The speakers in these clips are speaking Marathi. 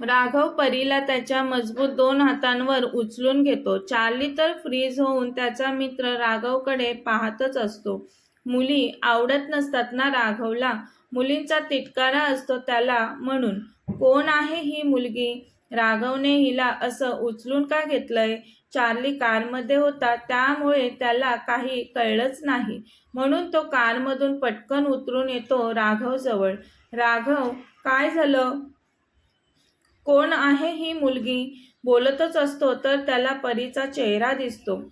राघव परीला त्याच्या मजबूत दोन हातांवर उचलून घेतो. चार्ली तर फ्रीज होऊन त्याचा मित्र राघवकडे पाहतच असतो. मुली आवडत नसतात ना राघवला? मुलींचा तिटकारा असतो त्याला म्हणून. कोण आहे ही मुलगी? राघवने हिला असं उचलून का घेतलंय? चार्ली कारमध्ये होता त्यामुळे त्याला काही कळलंच नाही. म्हणून तो कारमधून पटकन उतरून येतो राघवजवळ. राघव काय झालं? कोण आहे ही मुलगी? बोलतच असतो तर त्याला परीचा चेहरा दिसतो.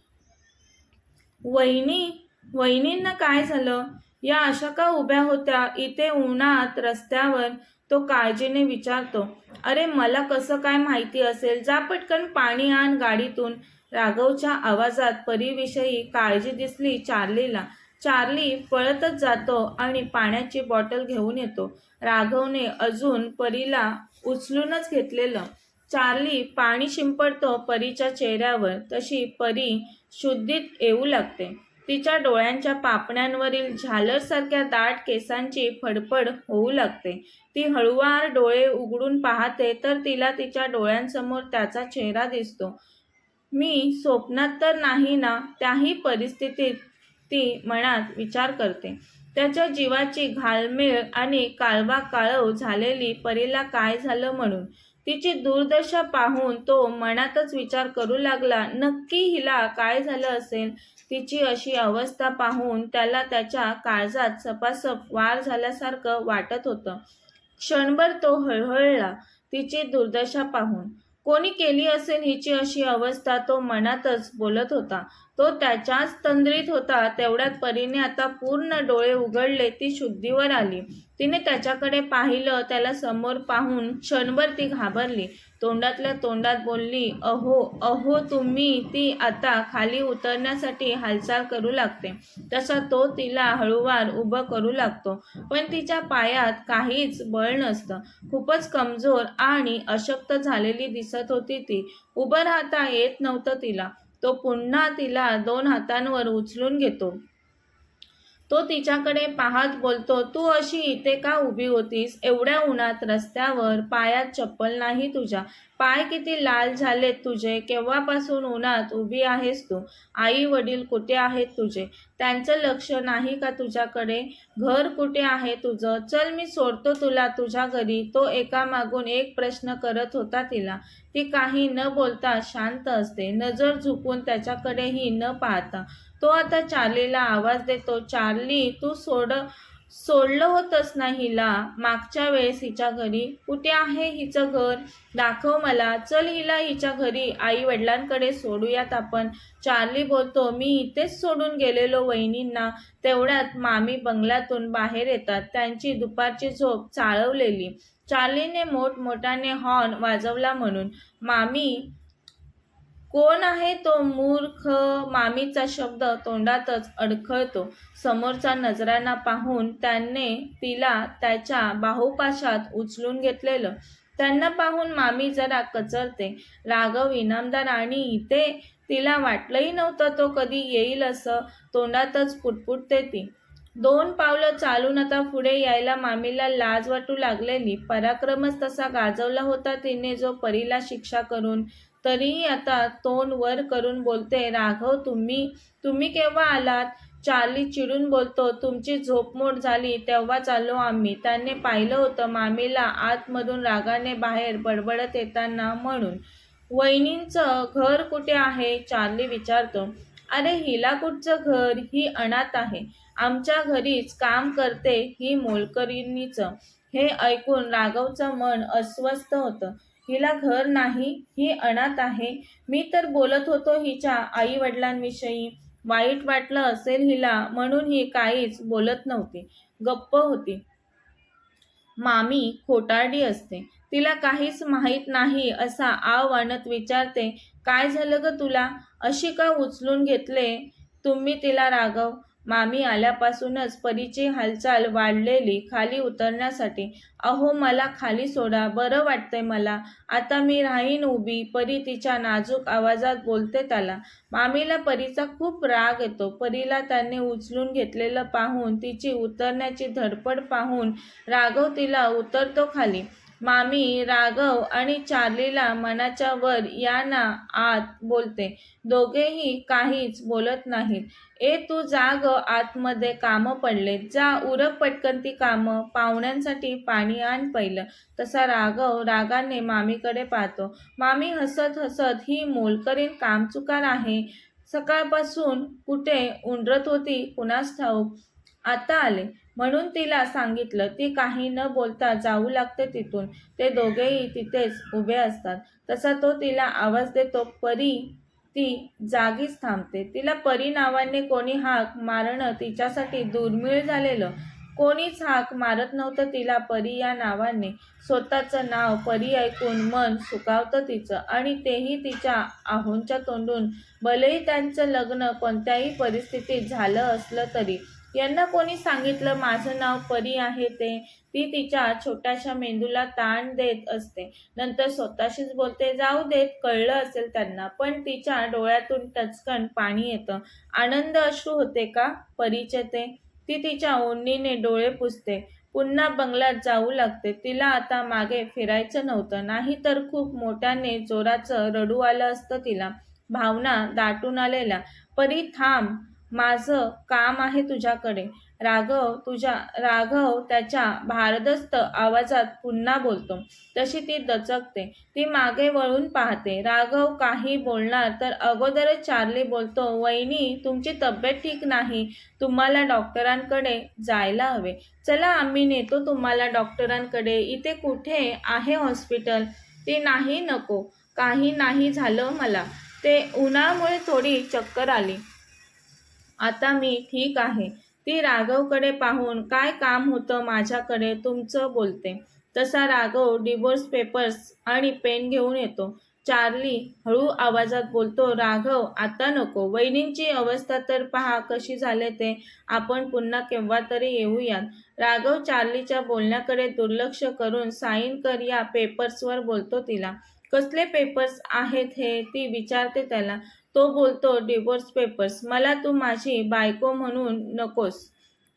वहिनी वहिनींना काय झालं? या अशा का उभ्या होत्या? इथे उन्हात रस्त्यावर तो काळजीने विचारतो. अरे मला कसं काय माहिती असेल? जा पटकन पाणी आण गाडीतून. राघवच्या आवाजात परीविषयी काळजी दिसली चार्लीला. चार्ली पळतच जातो आणि पाण्याची बॉटल घेऊन येतो. राघवने अजून परीला उचलूनच घेतलेलं. चार्ली पाणी शिंपडतो परीच्या चेहऱ्यावर तशी परी शुद्धीत येऊ लागते. तिच्या डोळ्यांच्या पापण्यांवरील झालरसारख्या दाट केसांची फडफड होऊ लागते. ती हळुवार डोळे उघडून पाहते तर तिला तिच्या डोळ्यांसमोर त्याचा चेहरा दिसतो. मी स्वप्नात तर नाही ना त्याही परिस्थितीत ती मनात विचार करते. त्याच्या जीवाची घालमेळ आणि काळवा काळव झालेली परीला काय झालं म्हणून? तिची दुर्दशा पाहून तो मनातच विचार करू लागला नक्की हिला काय झालं असेल? तिची अशी अवस्था पाहून त्याला त्याच्या काळजात सपासप वार झाल्यासारखं वाटत होतं. क्षणभर तो हळहळला तिची दुर्दशा पाहून. कोणी केली असेल हिची अशी अवस्था तो मनातच बोलत होता. तो त्याच्याच तंद्रीत होता तेवढ्यात परीने आता पूर्ण डोळे उघडले ती शुद्धीवर आली. तिने त्याच्याकडे पाहिलं त्याला समोर पाहून क्षणभर ती घाबरली. तोंडातल्या तोंडात बोलली अहो अहो तुम्ही ती आता खाली उतरण्यासाठी हालचाल करू लागते. तसा तो तिला हळूवार उभं करू लागतो. पण तिच्या पायात काहीच बळ नसतं. खूपच कमजोर आणि अशक्त झालेली दिसत होती ती. उभं राहता येत नव्हतं तिला. तो पुन्हा तिला दोन हातांवर उचलून घेतो. तो तिच्याकडे पाहत बोलतो तू अशी इथे का उभी होतीस? एवढ्या उन्हात रस्त्यावर पायात चप्पल नाही तुझ्या. पाय किती लाल झालेत तुझे. केव्हापासून उन्हात उभी आहेस तू? आई वडील कुठे आहेत तुझे? त्यांचं लक्ष नाही का तुझ्याकडे? घर कुठे आहे तुझं? चल मी सोडतो तुला तुझ्या घरी. तो एकामागून एक प्रश्न करत होता तिला. ती काही न बोलता शांत असते. नजर झुकून त्याच्याकडेही न पाहता तो आता चार्लीला आवाज देतो चार्ली तू सोड सोडलं होतंच ना हिला? मागच्या वेळेस हिच्या घरी कुठे आहे हिचं घर? दाखव मला. चल हिला हिच्या घरी. आई वडिलांकडे सोडूयात आपण. चार्ली बोलतो मी इथेच सोडून गेलेलो वहिनींना. तेवढ्यात मामी बंगल्यातून बाहेर येतात. त्यांची दुपारची झोप चाळवलेली. चार्लीने मोठमोठ्याने हॉर्न वाजवला म्हणून. मामी कोण आहे तो मूर्ख? मामीचा शब्द तोंडातच अडखळतो. समोरचा नजरांना पाहून त्याने तिला त्याच्या बाहुपाशात उचलून घेतलेलं. त्यांना पाहून मामी जरा कचरते. राघव इनामदार आणि इथे तिला वाटलंही नव्हतं तो कधी येईल असं तोंडातच पुटपुटते ती. दोन पावलं चालून आता पुढे यायला मामीला लाज वाटू लागलेली. पराक्रमच तसा गाजवला होता तिने जो परीला शिक्षा करून तरीही आता तोंड वर करून बोलते राघव तुम्ही तुम्ही केव्हा आलात? चार्ली चिडून बोलतो तुमची झोपमोड झाली तेव्हा आलो आम्ही. त्याने पाहिलं होतं मामीला आतमधून रागाने बाहेर बडबडत येताना म्हणून वहिनींचं घर कुठे आहे? चार्ली विचारतो अरे हिला कुठचं घर? ही अनाथ आहे. आमच्या घरीच काम करते ही मोलकरीणीचं. हे ऐकून राघवचं मन अस्वस्थ होतं. हिला घर नाही ही अनाथ आहे. मी तर बोलत होतो हिच्या आई वडिलांविषयी वाईट वाटलं असेल हिला म्हणून ही काहीच बोलत नव्हती. गप्प होती. मामी खोटारडी असते. तिला काहीच माहीत नाही असा आव आणत विचारते काय झालं ग तुला? अशी का उचलून घेतले तुम्ही तिला राघव? मामी आल्यापासूनच परीची हालचाल वाढलेली खाली उतरण्यासाठी अहो मला खाली सोडा बरं वाटतंय मला. आता मी राहीन उभी. परी तिच्या नाजूक आवाजात बोलते त्याला. मामीला परीचा खूप राग येतो. परीला त्याने उचलून घेतलेलं पाहून तिची उतरण्याची धडपड पाहून राघव तिला उतरतो खाली. मामी राघव आणि चार्लीला मनाच्या वर या ना आत बोलते. दोघेही काहीच बोलत नाहीत. ए तू जा ग आतमध्ये कामं पडले जा उरक पटकन ती कामं. पाहुण्यांसाठी पाणी आण पहिलं. तसा राघव रागाने मामीकडे पाहतो. मामी हसत हसत ही मोलकरीण कामचुकार आहे. सकाळपासून कुठे उंडरत होती? कुणास ठाऊक? आता आले. म्हणून तिला सांगितलं ती काही न बोलता जाऊ लागते तिथून. ते दोघेही तिथेच उभे असतात. तसा तो तिला आवाज देतो परी ती जागीच थांबते. तिला परी नावाने कोणी हाक मारणं तिच्यासाठी दुर्मिळ झालेलं. कोणीच हाक मारत नव्हतं तिला परी या नावाने. स्वतःचं नाव परी ऐकून मन सुकावतं तिचं आणि तेही तिच्या आहोंच्या तोंडून. भलेही त्यांचं लग्न कोणत्याही परिस्थितीत झालं असलं तरी यांना कोणी सांगितलं माझं नाव परी आहे ते. ती तिच्या छोट्याशा मेंदूला ताण देत असते. नंतर स्वतःशीच बोलते जाऊ देत कळलं असेल त्यांना. पण तिच्या डोळ्यातून टचकन पाणी येतं. आनंद अश्रू होते का? परीचे ते. ती तिच्या ओढणीने डोळे पुसते. पुन्हा बंगल्यात जाऊ लागते. तिला आता मागे फिरायचं नव्हतं. नाही तर खूप मोठ्याने जोराचं रडू आलं असतं तिला. भावना दाटून आलेल्या. परी थांब. माझं काम आहे तुझ्याकडे. राघव तुझ्या राघव त्याच्या भारदस्त आवाजात पुन्हा बोलतो. तशी ती दचकते. ती मागे वळून पाहते. राघव काही बोलणार तर अगोदरच चार्ली बोलतो वहिनी तुमची तब्येत ठीक नाही. तुम्हाला डॉक्टरांकडे जायला हवे. चला आम्ही नेतो तुम्हाला डॉक्टरांकडे. इथे कुठे आहे हॉस्पिटल? ते नाही नको. काही नाही झालं मला. ते उन्हामुळे थोडी चक्कर आली. आता मी ठीक आहे. ती राघवकडे पाहून काय काम होतं माझ्याकडे तुमचं बोलते. तसा राघव डिवोर्स पेपर्स आणि पेन घेऊन येतो. चार्ली हळू आवाजात बोलतो राघव आता नको. वहिनींची अवस्था तर पहा कशी झाले ते. आपण पुन्हा केव्हा तरी येऊयात. राघव चार्लीच्या बोलण्याकडे दुर्लक्ष करून साईन कर या पेपर्सवर बोलतो तिला. कसले पेपर्स आहेत हे? ती विचारते त्याला. तो बोलतो डिवोर्स पेपर्स मला तू माझी बायको म्हणून नकोस.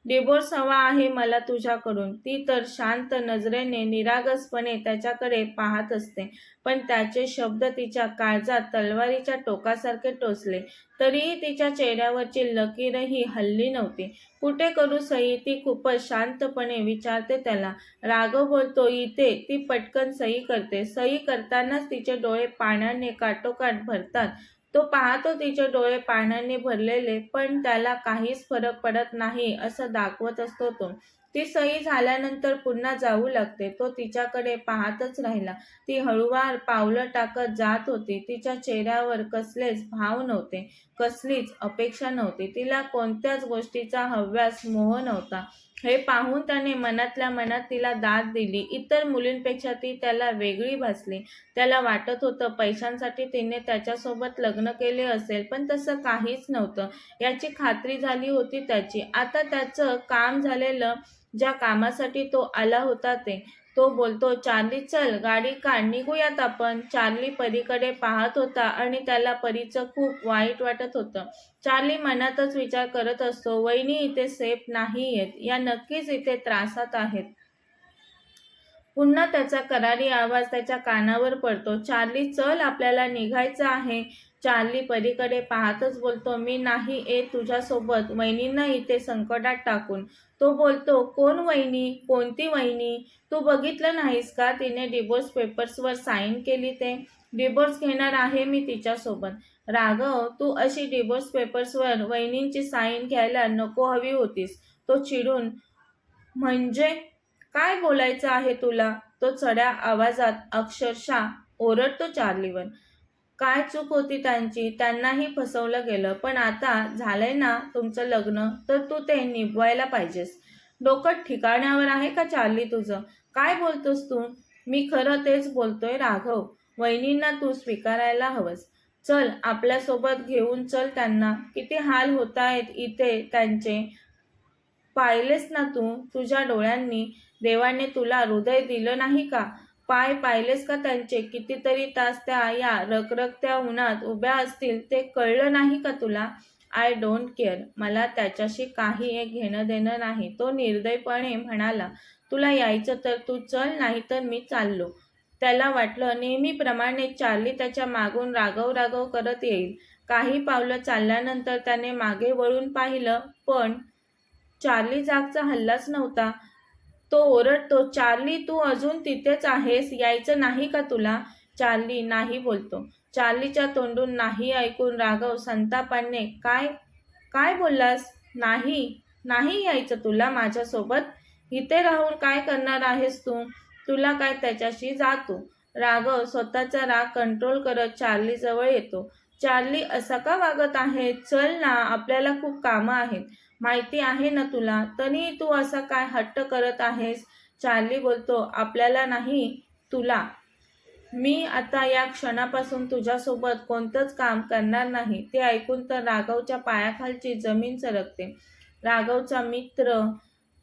डिवोर्स हवा आहे मला तुझ्याकडून. ती तर शांत नजरेने निरागसपणे त्याच्याकडे पाहत असते पण त्याचे शब्द तिच्या काळजात तलवारीच्या टोकासारखे टोचले. तरीही तिच्या चेहऱ्यावरची लकीरही हल्ली नव्हती. कुठे करू सही ती खूपच शांतपणे विचारते त्याला. राघव बोलतो इथे. ती पटकन सही करते. सही करतानाच तिचे डोळे पाण्याने काटोकाट भरतात. तो पाहतो तिचे डोळे पाण्याने भरलेले पण त्याला काहीच फरक पडत नाही असं दाखवत असतो तो. ती सही झाल्यानंतर पुन्हा जाऊ लागते. तो तिच्याकडे पाहतच राहिला. ती हळूवार पावलं टाकत जात होती. तिच्या चेहऱ्यावर कसलेच भाव नव्हते कसलीच अपेक्षा नव्हती. तिला कोणत्याच गोष्टीचा हव्यास मोह नव्हता. हे पाहून त्याने मनातल्या मनात तिला दाद दिली. इतर मुलींपेक्षा ती त्याला वेगळी भासली. त्याला वाटत होतं पैशांसाठी तिने त्याच्यासोबत लग्न केले असेल पण तसं काहीच नव्हतं. याची खात्री झाली होती त्याची. आता त्याचं काम झालेलं ज्या कामासाठी तो आला होता ते तो बोलतो चार्ली चल गाडी काढ निघूयात आपण. चार्ली परीकडे पाहत होता आणि त्याला परीचं खूप वाईट वाटत होतं. चार्ली मनातच विचार करत असतो वहिनी इथे सेफ नाही आहेत या नक्कीच इथे त्रासात आहेत. पुन्हा त्याचा करारी आवाज त्याच्या कानावर पडतो. चार्ली चल आपल्याला निघायचं आहे. चार्ली परीकडे पाहतच बोलतो मी नाही येत तुझ्यासोबत. वहिनींना इथे संकटात टाकून. तो बोलतो कोण वहिनी? कोणती वहिनी? तू बघितलं नाहीस का तिने डिवोर्स पेपर्सवर साईन केली ते? डिवोर्स घेणार आहे मी तिच्यासोबत. राघव तू अशी डिवोर्स पेपर्सवर वहिनींची साईन घ्यायला नको हवी होतीस. तो चिडून म्हणजे? काय बोलायचं आहे तुला? तो चढ्या आवाजात अक्षरशः ओरडतो चार्लीवर. काय चूक होती त्यांची त्यांनाही फसवलं गेलं. पण आता झालंय ना तुमचं लग्न तर तू ते निभवायला पाहिजेस. डोकं ठिकाण्यावर आहे का चार्ली तुझं? काय बोलतोस तू? मी खरं तेच बोलतोय राघव. वहिनींना तू स्वीकारायला हवंस. चल आपल्यासोबत घेऊन चल त्यांना. किती हाल होत आहेत इथे त्यांचे. पाहिलेस ना तू? तुझ्या डोळ्यांनी देवाने तुला हृदय दिलं नाही का? पाय पाहिलेस का त्यांचे? कितीतरी तास त्या या रखरखत्या उन्हात उभ्या असतील ते कळलं नाही का तुला? आय डोंट केअर मला त्याच्याशी काही एक घेणं देणं नाही. तो निर्दयपणे म्हणाला तुला यायचं तर तू चल नाही तर मी चाललो. त्याला वाटलं नेहमीप्रमाणे चार्ली त्याच्या मागून रागव रागव करत येईल. काही पावलं चालल्यानंतर त्याने मागे वळून पाहिलं पण चार्ली जागचा हल्लाच नव्हता. तो ओरडतो चार्ली तू अजून तिथेच आहेस? यायचं नाही का तुला? चार्ली नाही बोलतो. चार्लीच्या तोंडून नाही ऐकून राघव संतापाने काय काय बोललास? नाही नाही यायचं तुला माझ्यासोबत? इथे राहून काय करणार आहेस तू? तुला काय त्याच्याशी जातो? राघव स्वतःचा राग कंट्रोल करत चार्ली जवळ येतो. चार्ली असा का वागत आहे? चल ना आपल्याला खूप कामं आहेत. माहिती आहे ना तुला? तरी तू असा काय हट्ट करत आहेस? चार्ली बोलतो आपल्याला नाही तुला. मी आता या क्षणापासून तुझ्यासोबत कोणतंच काम करणार नाही. ते ऐकून तर राघवच्या पायाखालची जमीन सरकते. राघवचा मित्र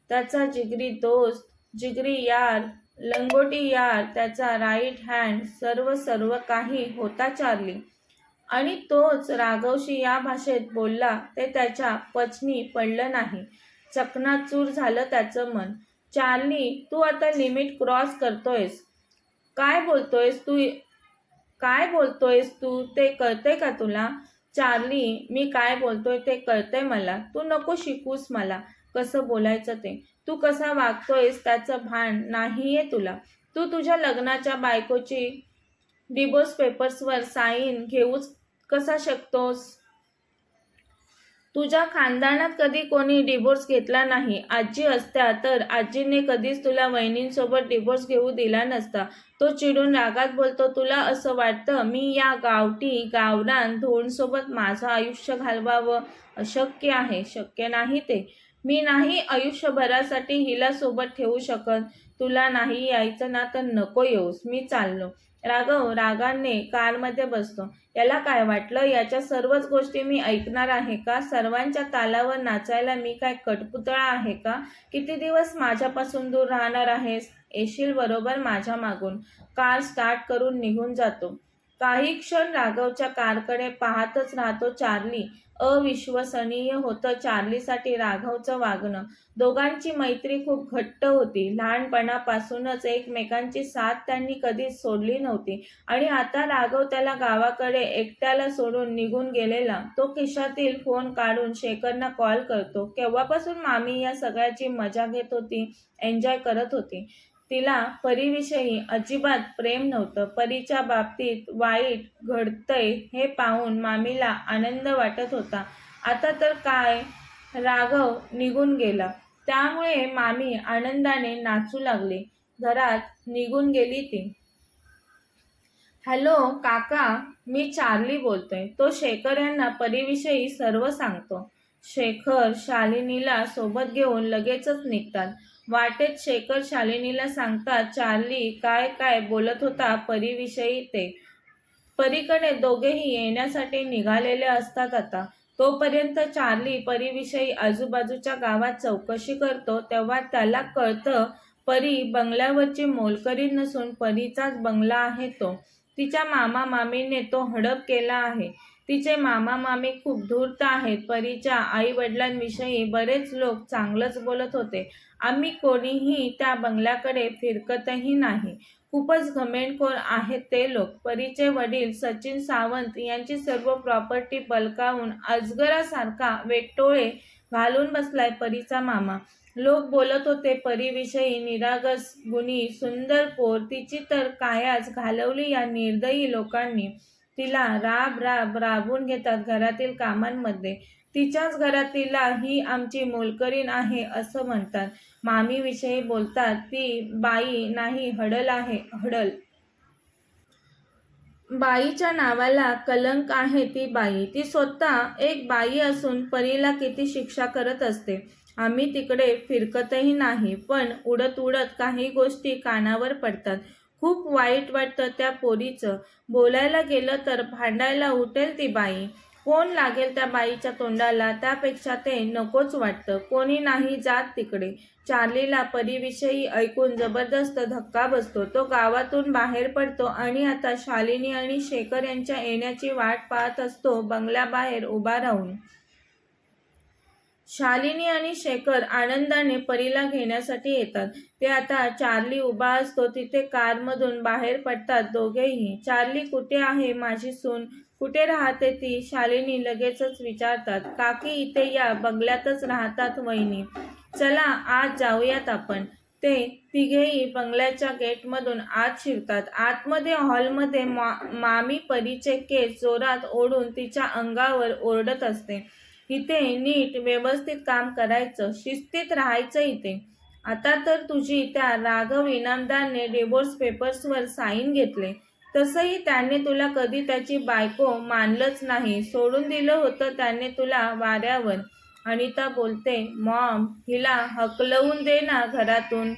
त्याचा जिगरी दोस्त जिगरी यार लंगोटी यार त्याचा राईट हँड सर्व सर्व काही होता चार्ली. आणि तोच राघवशी या भाषेत बोलला ते त्याच्या पचनी पडलं नाही. चकनाचूर झालं त्याचं मन. चार्ली तू आता लिमिट क्रॉस करतोयस. काय बोलतोयस तू? काय बोलतोयस तू? ते कळतंय का तुला? चार्ली मी काय बोलतोय ते कळतंय मला. तू नको शिकूस मला. कसं बोलायचं ते? तू कसा वागतोयस त्याचं भान नाहीये तुला. तू तुझ्या लग्नाच्या बायकोची डिवोर्स पेपर्सवर साईन घेऊच कसा शकतोस? तुझ्या खानदानात कधी कोणी डिवोर्स घेतला नाही? आजी असत्या तर आजीने कधीच तुला वहिनींसोबत डिवोर्स घेऊ दिला नसता. तो चिडून रागात बोलतो तुला असं वाटतं मी या गावठी गावरान धोंडसोबत माझं आयुष्य घालवावं? अशक्य आहे शक्य नाही ते. मी नाही आयुष्यभरासाठी हिला सोबत ठेवू शकत. तुला नाही यायचं ना तर नको येऊस. मी चाललो. राघव रागाने कारमध्ये बसतो. याला काय वाटलं? याच्या सर्वच गोष्टी मी ऐकणार आहे का? सर्वांच्या तालावर नाचायला मी काय कटपुतळा आहे का? किती दिवस माझ्यापासून दूर राहणार आहेस? येशील बरोबर माझ्या मागून कार स्टार्ट करून निघून जातो. काही क्षण राघवच्या कारकडे पाहतच राहतो चार्ली. अविश्वसनीय होतं चार्लीसाठी राघवचं वागणं. दोघांची मैत्री खूप घट्ट होती. लहानपणापासूनच एकमेकांची साथ त्यांनी कधीच सोडली नव्हती. आणि आता राघव त्याला गावाकडे एकट्याला सोडून निघून गेलेला तो खिशातील फोन काढून शेखरना कॉल करतो. केव्हापासून मामी या सगळ्याची मजा घेत होती एन्जॉय करत होती. तिला परीविषयी अजिबात प्रेम नव्हतं. परीच्या बाबतीत वाईट घडतंय हे पाहून मामीला आनंद वाटत होता. आता तर काय? राघव निघून गेला. त्यामुळे मामी आनंदाने नाचू लागली. घरात निघून गेली ती. हॅलो काका मी चार्ली बोलतोय. तो शेखर यांना परीविषयी सर्व सांगतो. शेखर शालिनीला सोबत घेऊन लगेचच निघतात. वाटेत शेखर शालिनीला सांगतात चार्ली काय काय बोलत होता परीविषयी ते. परीकडे दोघेही येण्यासाठी निघालेले असतात आता. तोपर्यंत चार्ली परीविषयी आजूबाजूच्या गावात चौकशी करतो तेव्हा त्याला कळतं परी बंगल्यावरची मोलकरी नसून परीचाच बंगला आहे तो. तिच्या मामा मामीने तो हडप केला आहे. तिचे मामा मामी खूप धूर्त आहेत. परीच्या आई वडिलांविषयी बरेच लोक चांगलंच बोलत होते. आम्ही कोणीही त्या बंगल्याकडे फिरकतही नाही. खूपच घमेंडखोर आहेत ते लोक. परीचे वडील सचिन सावंत यांची सर्व प्रॉपर्टी बलकावून अजगरासारखा वेटोळे घालून बसलाय परीचा मामा. लोक बोलत होते परीविषयी निरागस गुणी सुंदर पोर तिची तर कायाच घालवली या निर्दयी लोकांनी. तिला राब राब राबून घेतात घरातील कामांमध्ये. तिच्याच घरात तिला ही आमची मोलकरीण आहे असं म्हणतात. मामीविषयी बोलतात ती बाई नाही हडल आहे हडल. बाईच्या नावाला कलंक आहे ती बाई. ती स्वतः एक बाई असून परीला किती शिक्षा करत असते. आम्ही तिकडे फिरकतही नाही पण उडत उडत काही गोष्टी कानावर पडतात. खूप वाईट वाटतं त्या पोरीचं. बोलायला गेलं तर भांडायला उठेल ती बाई. कोण लागेल त्या बाईच्या तोंडाला? त्यापेक्षा ते नकोच वाटतं. कोणी नाही जात तिकडे. चार्लीला परीविषयी ऐकून जबरदस्त धक्का बसतो. तो गावातून बाहेर पडतो आणि आता शालिनी आणि शेखर यांच्या येण्याची वाट पाहत असतो बंगल्याबाहेर उभा राहून. शालिनी आणि शेखर आनंदाने परीला घेण्यासाठी येतात. ते आता चार्ली उभा असतो. तिथे कारमधून बाहेर पडतात दोघेही. चार्ली कुठे आहे माझी सून? कुठे राहते ती? शालिनी लगेचच विचारतात. काकी इथे या. बंगल्यातच राहतात वहिनी. चला आज जाऊयात आपण. ते तिघेही बंगल्याच्या गेटमधून आत शिरतात. आतमध्ये हॉलमध्ये मा मामी परीचे केस जोरात ओढून तिच्या अंगावर ओरडत असते. इथे नीट व्यवस्थित काम करायचं शिस्तीत राहायचं इथे. आता तर तुझी त्या राघव इनामदारने डिवोर्स पेपर्सवर साईन घेतले. तसंही त्याने तुला कधी त्याची बायको मानलंच नाही. सोडून दिलं होतं त्याने तुला वाऱ्यावर. अनिता बोलते मॉम हिला हकलवून दे ना घरातून.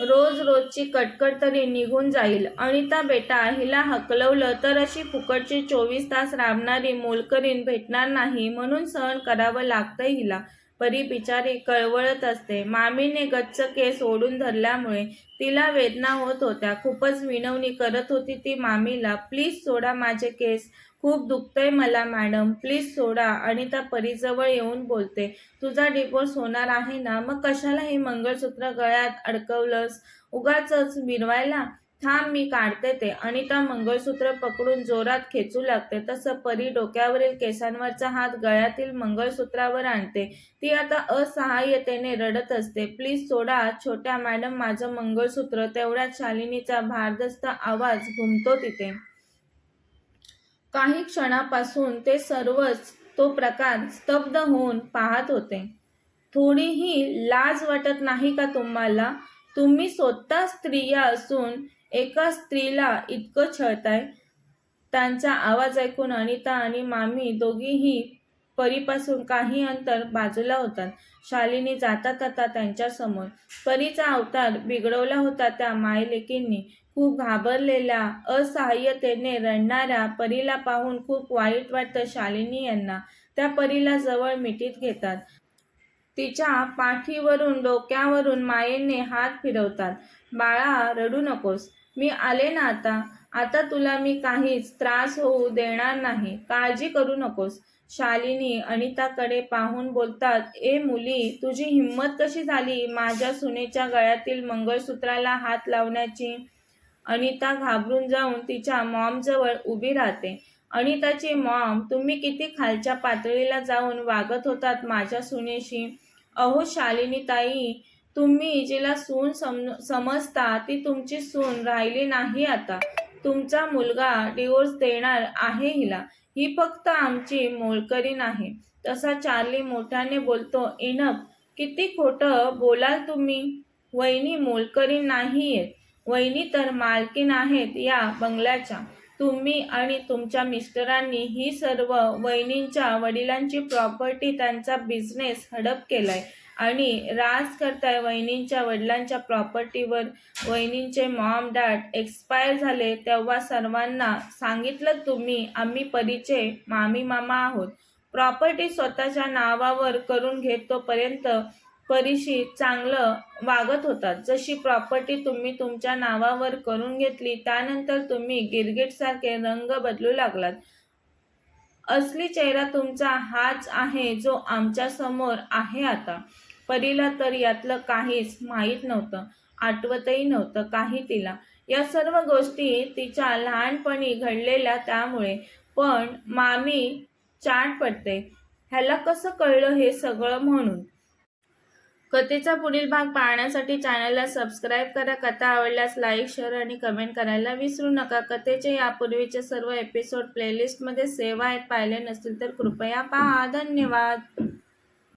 रोज रोजची कटकट तरी निघून जाईल. अनिता बेटा हिला हकलवलं तर अशी फुकटची चोवीस तास राबणारी मोलकरीण भेटणार नाही म्हणून सहन करावं लागतंय हिला. परी बिचारी कळवळत असते. मामीने गच्च केस ओढून धरल्यामुळे तिला वेदना होत होत्या. खूपच विनवणी करत होती ती मामीला. प्लीज सोडा माझे केस. खूप दुखतंय मला मॅडम. प्लीज सोडा. अनिता परीजवळ येऊन बोलते. तुझा डिवोर्स होणार आहे ना? मग कशाला हे मंगळसूत्र गळ्यात अडकवलंस? उगाचच मिरवायला? थांब मी काढते ते. अनिता मंगळसूत्र पकडून जोरात खेचू लागते. तसं परी डोक्यावरील केसांवरचा हात गळ्यातील मंगळसूत्रावर आणते. ती आता असहाय्यतेने रडत असते. प्लीज सोडा. छोट्या मॅडम माझं मंगळसूत्र. तेवढ्या शालिनीचा भारदस्त आवाज घुमतो तिथे. काही क्षणापासून ते सर्वच तो प्रकार स्तब्ध होऊन पाहत होते. थोडीही लाज वाटत नाही का तुम्हाला? तुम्ही स्वतः स्त्रिया असून एका स्त्रीला इतकं छळताय? त्यांचा आवाज ऐकून अनिता आणि मामी दोघीही परीपासून काही अंतर बाजूला होतात. शालिनी जाता जाता त्यांच्यासमोर. परीचा अवतार बिघडवला होता त्या मायलेकींनी. खूप घाबरलेल्या असहाय्यतेने रडणाऱ्या परीला पाहून खूप वाईट वाटतं शालिनी यांना. त्या परीला जवळ मिठीत घेतात. तिच्या पाठीवरून डोक्यावरून मायेने हात फिरवतात. बाळा रडू नकोस. मी आले ना आता. आता तुला मी काहीच त्रास होऊ देणार नाही. काळजी करू नकोस. शालिनी अनिताकडे पाहून बोलतात ए मुली तुझी हिंमत कशी झाली माझ्या सुनेच्या गळ्यातील मंगळसूत्राला हात लावण्याची? अनिता घाबरून जाऊन तिच्या मॉमजवळ उभी राहते. अनिताची मॉम तुम्ही किती खालच्या पातळीला जाऊन वागत होतात माझ्या सुनेशी? अहो शालिनी ताई तुम्ही जिला सून सम समजता ती तुमची सून राहिली नाही आता. तुमचा मुलगा डिवोर्स देणार आहे हिला. ही फक्त आमची मोलकरी आहे तसा चार्ली मोठ्याने बोलतो इनप किती खोटं बोलाल तुम्ही? वहिनी मोलकरीन नाही येत. वहिनी तर मालकीन आहेत या बंगल्याच्या. तुम्ही आणि तुमच्या मिस्टरांनी ही सर्व वहिनींच्या वडिलांची प्रॉपर्टी त्यांचा बिझनेस हडप केलाय आणि राज करताय वहिनींच्या वडिलांच्या प्रॉपर्टीवर वहिनींचे मॉम डॅड एक्सपायर झाले तेव्हा सर्वांना सांगितलं तुम्ही आम्ही परिचय मामी मामा आहोत. प्रॉपर्टी स्वतःच्या नावावर करून घेतोपर्यंत परीशी चांगलं वागत होतात. जशी प्रॉपर्टी तुम्ही तुमच्या नावावर करून घेतली त्यानंतर तुम्ही गिरगिटसारखे रंग बदलू लागलात. असली चेहरा तुमचा हाच आहे जो आमच्यासमोर आहे आता. परीला तर यातलं काहीच माहीत नव्हतं आठवतही नव्हतं काही तिला. या सर्व गोष्टी तिच्या लहानपणी घडलेल्या त्यामुळे. पण मामी चाट पडते. ह्याला कसं कळलं हे सगळं म्हणून? कथेचा पुढील भाग पाहण्यासाठी चॅनलला सबस्क्राईब करा. कथा आवडल्यास लाईक शेअर आणि कमेंट करायला विसरू नका. कथेचे यापूर्वीचे सर्व एपिसोड प्लेलिस्टमध्ये सेव्ह आहेत. पाहिले नसतील तर कृपया पहा. धन्यवाद.